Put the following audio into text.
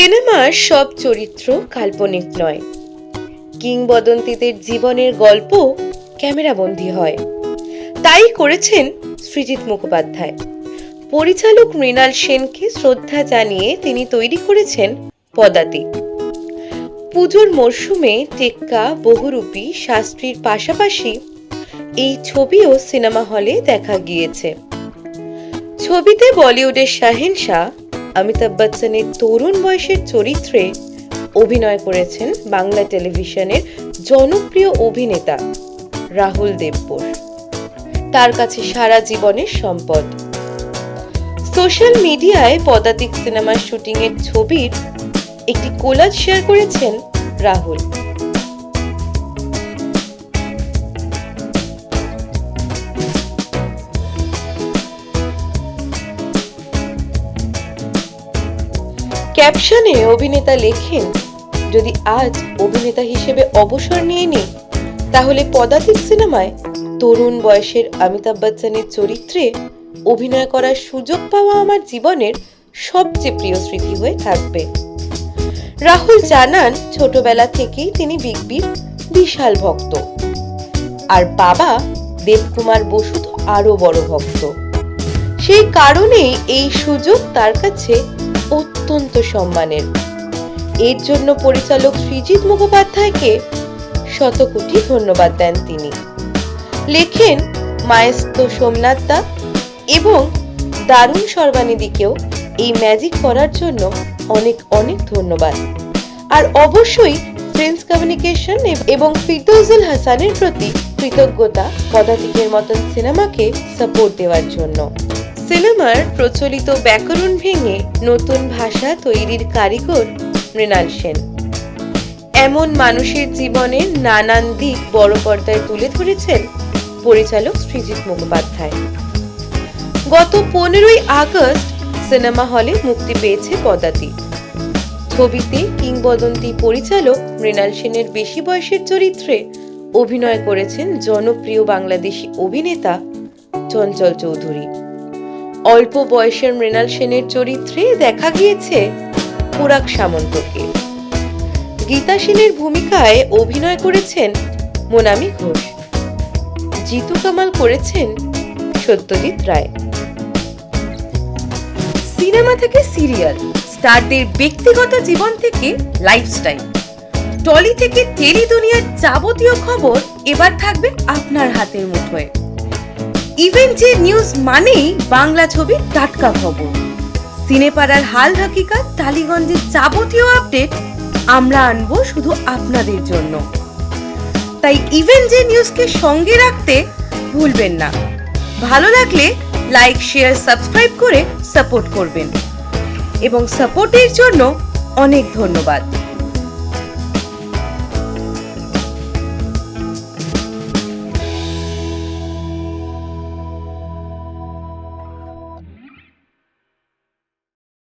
সিনেমার সব চরিত্র কাল্পনিক নয়। কিংবদন্তিদের জীবনের গল্প ক্যামেরাবন্দী হয়। তাই করেছেন সৃজিত মুখোপাধ্যায়। পরিচালক মৃণাল সেনকে শ্রদ্ধা জানিয়ে তিনি তৈরি করেছেন পদাতি পুজোর মরশুমে টেক্কা, বহুরূপী, শাস্ত্রীর পাশাপাশি এই ছবিও সিনেমা হলে দেখা গিয়েছে। ছবিতে বলিউডের শাহেনশাহ অমিতাভ বচ্চনের তরুণ বয়সের চরিত্রে অভিনয় করেছেন বাংলা টেলিভিশনের জনপ্রিয় অভিনেতা রাহুল দেবপুর তার কাছে সারা জীবনের সম্পদ। সোশ্যাল মিডিয়ায় পদাতিক সিনেমার শুটিংয়ের ছবির একটি কোলাজ শেয়ার করেছেন রাহুল। ক্যাপশনে অভিনেতা লেখেন, যদি আজ অভিনেতা হিসেবে অবসর নিয়ে নিই, তাহলে পদাতিক সিনেমায় তরুণ বয়সের অমিতাভ বচ্চনের চরিত্রে অভিনয় করার সুযোগ পাওয়া আমার জীবনের সবচেয়ে প্রিয় স্মৃতি হয়ে থাকবে। রাহুল জানান, ছোটবেলা থেকেই তিনি বিগ বির বিশাল ভক্ত। আর বাবা দেবকুমার বসু তো আরও বড় ভক্ত। সেই কারণেই এই সুযোগ তার কাছে অত্যন্ত সম্মানের। এর জন্য পরিচালক সৃজিত মুখোপাধ্যায়কে শতকোটি ধন্যবাদ দেন তিনি। লেখেন মায়েস্ত সোমনাথ দা এবং দারুণ সর্বানিদিকেও এই ম্যাজিক করার জন্য অনেক অনেক ধন্যবাদ। আর অবশ্যই ফ্রেন্ডস কমিউনিকেশন এবং ফিরদৌজুল হাসানের প্রতি কৃতজ্ঞতা, পদাতিকের মতন সিনেমাকে সাপোর্ট দেওয়ার জন্য। সিনেমার প্রচলিত ব্যাকরণ ভেঙে নতুন ভাষা তৈরির কারিগর মৃণাল সেন। এমন মানুষের জীবনের নানান দিক বড় পর্দায় তুলে ধরেছেন পরিচালক সৃজিত মুখোপাধ্যায়। গত পনেরোই আগস্ট সিনেমা হলে মুক্তি পেয়েছে পদাতি। ছবিতে কিংবদন্তি পরিচালক মৃণাল সেনের বেশি বয়সের চরিত্রে অভিনয় করেছেন জনপ্রিয় বাংলাদেশি অভিনেতা চঞ্চল চৌধুরী। অল্প বয়সের মৃণাল সেনের চরিত্রে দেখা গিয়েছে পুরাক সামন্তকে। গীতা সেনের ভূমিকায় অভিনয় করেছেন মোনামি ঘোষ। জিতু কামাল করেছেন সত্যজিৎ রায়। সিনেমা থেকে সিরিয়াল, স্টারদের ব্যক্তিগত জীবন থেকে লাইফস্টাইল। টলি থেকে টেলি দুনিয়ার যাবতীয় খবর এবার থাকবে আপনার হাতের মুঠোয়। ইভেন্ট নিউজ মানেই বাংলা ছবির টাটকা খবর। সিনেপাড়ার হাল হাকিকাত, টালিগঞ্জের যাবতীয় আপডেট আমরা আনব শুধু আপনাদের জন্য। তাই ইভেন্ট যে নিউজকে সঙ্গে রাখতে ভুলবেন না। ভালো লাগলে লাইক, শেয়ার, সাবস্ক্রাইব করে সাপোর্ট করবেন। এবং সাপোর্টের জন্য অনেক ধন্যবাদ।